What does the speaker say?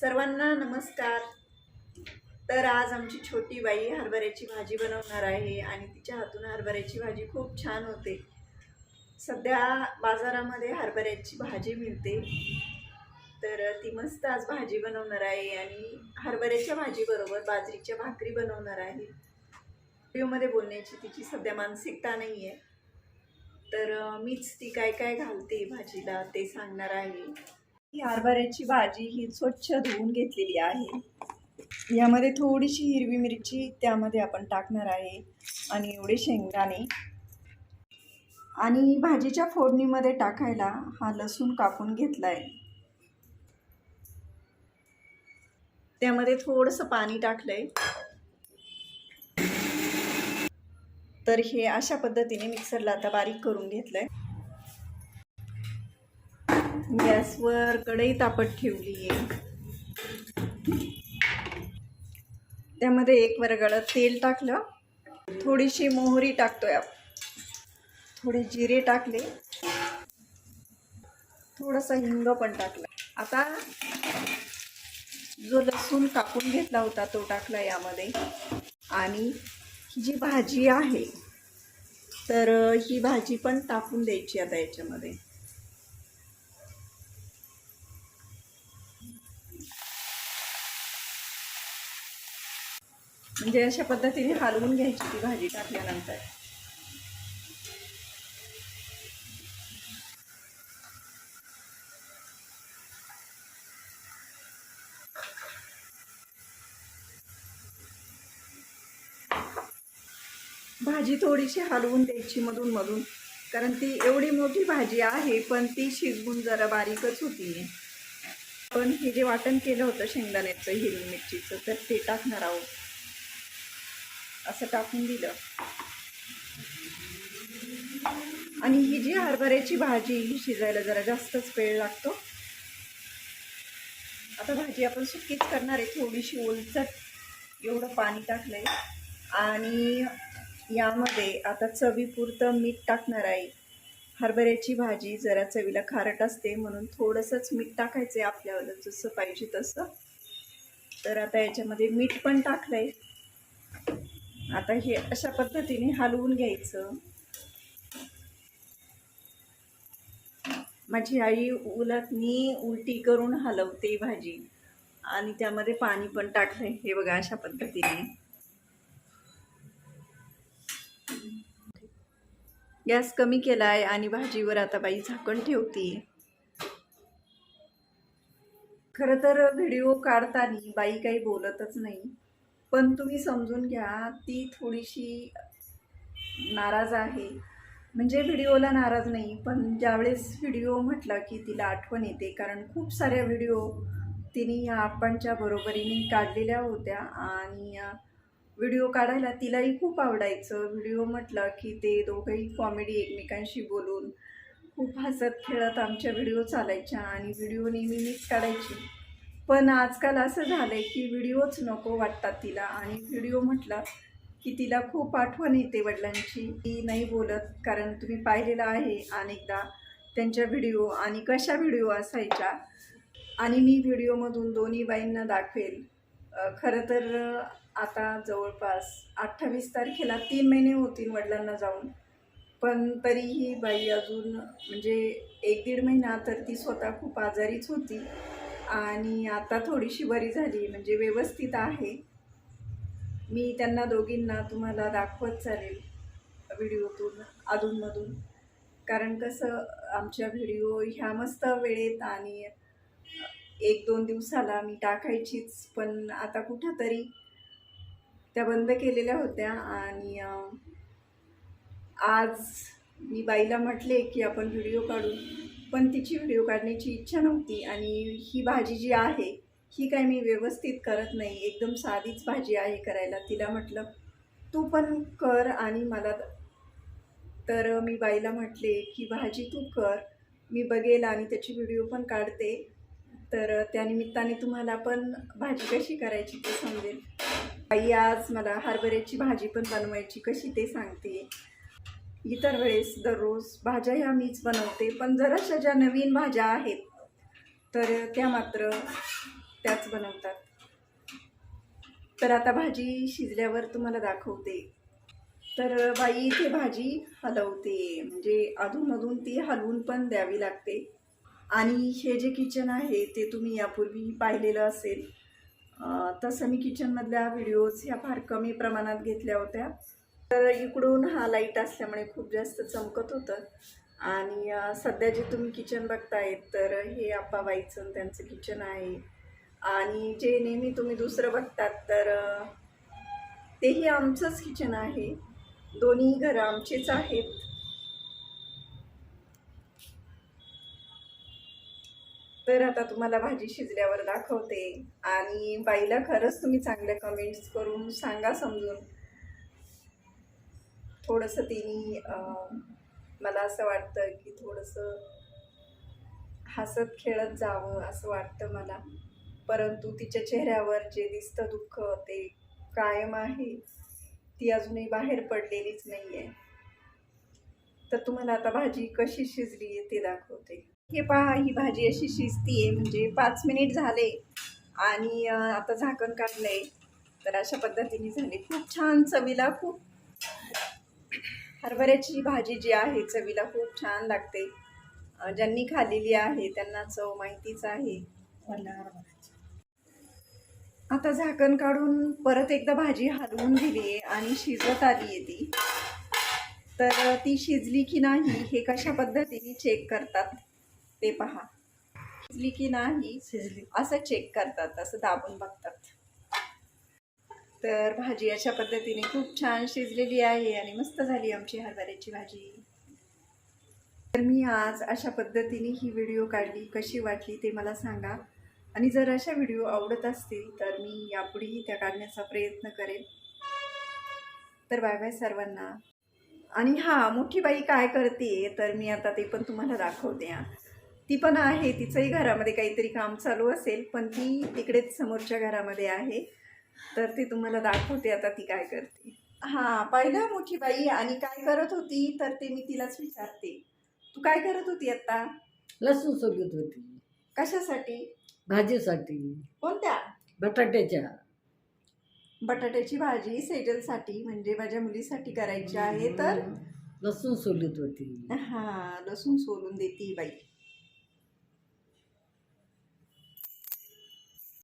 सर्वांना नमस्कार. तर आज आमची छोटी बाई हरभऱ्याची भाजी बनवणार आहे आणि तिच्या हातून हरभऱ्याची भाजी खूप छान होते. सध्या बाजारामध्ये हरभऱ्याची भाजी मिळते. तर ती मस्त आज भाजी बनवणार आहे आणि हरभऱ्याच्या भाजीबरोबर बाजरीच्या भाकरी बनवणार आहे. व्हिडिओमध्ये बोलण्याची तिची सध्या मानसिकता नाही आहे तर मीच ती काय काय घालते भाजीला ते सांगणार आहे. ही हरभऱ्याची भाजी ही स्वच्छ धुवून घेतलेली आहे. यामध्ये थोडीशी हिरवी मिरची त्यामध्ये आपण टाकणार आहे आणि एवढे शेंगदाणे. आणि भाजीच्या फोडणीमध्ये टाकायला हा लसूण कापून घेतलाय. त्यामध्ये थोडंसं पाणी टाकलंय. तर हे अशा पद्धतीने मिक्सरला आता बारीक करून घेतलंय. गॅसवर कढई तापत ठेवली आहे त्यामध्ये एक वरगळं तेल टाकलं. थोडीशी मोहरी टाकतोय आपण थोडे जिरे टाकले. थोडासा हिंग पण टाकला. आता जो लसूण कापून घेतला होता तो टाकला यामध्ये. आणि ही जी भाजी आहे तर ही भाजी पण टाकून द्यायची आता याच्यामध्ये. म्हणजे अशा पद्धतीने हलवून घ्यायची ती भाजी टाकल्यानंतर. भाजी थोडीशी हलवून द्यायची मधून मधून कारण ती एवढी मोठी भाजी आहे पण ती शिजवून जरा बारीकच होती. पण हे जे वाटण केलं होतं शेंगदाण्याचं हिरवी मिरचीचं तर ते टाकणार आहोत. असं टाकून दिलं. आणि ही जी हरभऱ्याची भाजी ही शिजायला जरा जास्तच वेळ लागतो. आता भाजी आपण सुकीच करणार आहे. थोडीशी ओलचट एवढं पाणी टाकलंय. आणि यामध्ये आता चवीपुरतं मीठ टाकणार आहे. हरभऱ्याची भाजी जरा चवीला खारट असते म्हणून थोडंसंच मीठ टाकायचं आहे आपल्याला जसं पाहिजे तसं. तर आता याच्यामध्ये मीठ पण टाकलंय. आता हे अशा पद्धतीने हलवून घ्यायचं. माझी आई उलटनी उलटी करून हलवते भाजी. आणि त्यामध्ये पाणी पण टाकलंय हे बघा अशा पद्धतीने. गॅस कमी केला आहे आणि भाजीवर आता बाई झाकण ठेवते. खरं तर व्हिडिओ काढताना बाई काही बोलतच नाही. पण तुम्ही समजून घ्या ती थोडीशी नाराज आहे. म्हणजे व्हिडिओला नाराज नाही पण ज्यावेळेस व्हिडिओ म्हटला की तिला आठवण येते कारण खूप साऱ्या व्हिडिओ तिने आपणच्या बरोबरीने काढलेल्या होत्या आणि व्हिडिओ काढायला तिलाही खूप आवडायचं. व्हिडिओ म्हटलं की ते दोघंही कॉमेडी एकमेकांशी बोलून खूप हसत खेळत आमच्या व्हिडिओ चालायच्या आणि व्हिडिओ नेहमी मीच काढायची. पण आजकाल असं झालं आहे की व्हिडिओच नको वाटतात तिला. आणि व्हिडिओ म्हटलं की तिला खूप आठवण येते वडिलांची. ती नाही बोलत कारण तुम्ही पाहिलेलं आहे अनेकदा त्यांच्या व्हिडिओ आणि कशा व्हिडिओ असायच्या. आणि मी व्हिडिओमधून दोन्ही बाईंना दाखवेल. खरं तर आता जवळपास अठ्ठावीस तारखेला तीन महिने होतील वडिलांना जाऊन. पण तरीही बाई अजून म्हणजे एक दीड महिना तर ती स्वतः खूप आजारीच होती. आणि आता थोडीशी बरी झाली म्हणजे व्यवस्थित आहे. मी त्यांना दोघींना तुम्हाला दाखवत चालेल व्हिडिओतून अधूनमधून. कारण कसं आमच्या व्हिडिओ ह्या मस्त वेळेत आणि एक दोन दिवसाला मी टाकायचीच पण आता कुठंतरी त्या बंद केलेल्या होत्या आणि आज मी बाईला म्हटले की आपण व्हिडिओ काढू. पण तिची व्हिडिओ काढण्याची इच्छा नव्हती आणि ही भाजी जी आहे ही काय मी व्यवस्थित करत नाही. एकदम साधीच भाजी आहे करायला. तिला म्हटलं तू पण कर आणि मला तर मी बाईला म्हटले की भाजी तू कर. मी बघेल आणि त्याची व्हिडिओ पण काढते. तर त्यानिमित्ताने तुम्हाला पण भाजी कशी करायची ते समजेल बाई आज मला हरभऱ्याची भाजी पण बनवायची कशी ते सांगते. इतर वेळेस दररोज भाज्या ह्या मीच बनवते. पण जराशा ज्या नवीन भाज्या आहेत तर त्या मात्र त्याच बनवतात. तर आता भाजी शिजल्यावर तुम्हाला दाखवते. तर बाई इथे भाजी हलवते. म्हणजे अधूनमधून ती हलवून पण द्यावी लागते. आणि हे जे किचन आहे ते तुम्ही यापूर्वी पाहिलेलं असेल. तसं मी किचनमधल्या व्हिडिओज ह्या फार कमी प्रमाणात घेतल्या होत्या. तर इकडून हा लाइट असल्यामुळे खूप जास्त चमकत होतं. आणि सध्या जे तुम्ही किचन बघतायत तर हे आप्पाबाईचं त्यांचं किचन आहे. आणि जे नेहमी तुम्ही दुसरं बघतात तर तेही आमचंच किचन आहे. दोन्ही घरं आमचेच आहेत. तर आता तुम्हाला भाजी शिजल्यावर दाखवते. आणि बाईला खरंच तुम्ही चांगल्या कमेंट्स करून सांगा समजून. थोडंसं तिने मला असं वाटतं की थोडंसं हसत खेळत जावं असं वाटतं मला. परंतु तिच्या चेहऱ्यावर जे दिसतं दुःख ते कायम आहे. ती अजूनही बाहेर पडलेलीच नाही आहे तर तुम्हाला आता भाजी कशी शिजली आहे ते दाखवते. हे पहा ही भाजी अशी शिजतीये म्हणजे पाच मिनिट झाले आणि आता झाकण काढलंय. तर अशा पद्धतीने झाली. खूप छान चवीला खूप हरभऱ्याची भाजी जी आहे चवीला खूप छान लागते. ज्यांनी खाल्लेली आहे त्यांना चव माहितीच आहे. आता झाकण काढून परत एकदा भाजी हलवून दिली आणि शिजत आली आहे ती. तर ती शिजली की नाही हे कशा पद्धतीने चेक करतात ते पहा. शिजली की नाही शिजली. असं चेक करतात असं दाबून बघतात. तर भाजी अशा पद्धतीने खूप छान शिजलेली आहे आणि मस्त झाली आमची हरभऱ्याची भाजी. तर मी आज अशा पद्धतीने ही व्हिडिओ काढली. कशी वाटली ते मला सांगा. आणि जर अशा व्हिडिओ आवडत असतील तर मी यापुढेही त्या काढण्याचा प्रयत्न करेन. तर बाय बाय सर्वांना. आणि हां मोठी बाई काय करते तर मी आता ते पण तुम्हाला दाखवते ती पण आहे तिचंही घरामध्ये काहीतरी काम चालू असेल पण ती तिकडेच समोरच्या घरामध्ये आहे. तर ते तुम्हाला दाखवते आता ती काय करते. हां पहिला मोठी बाई आणि काय करत होती तर ते मी तिलाच विचारते. तू काय करत होती आता लसूण सोलत होती. कशासाठी? भाजीसाठी. कोणत्या? बटाट्याच्या. बटाट्याची भाजी सेजलसाठी म्हणजे माझ्या मुलीसाठी करायची आहे तर? लसूण सोलत होती. हां लसूण सोलून देते ही बाई.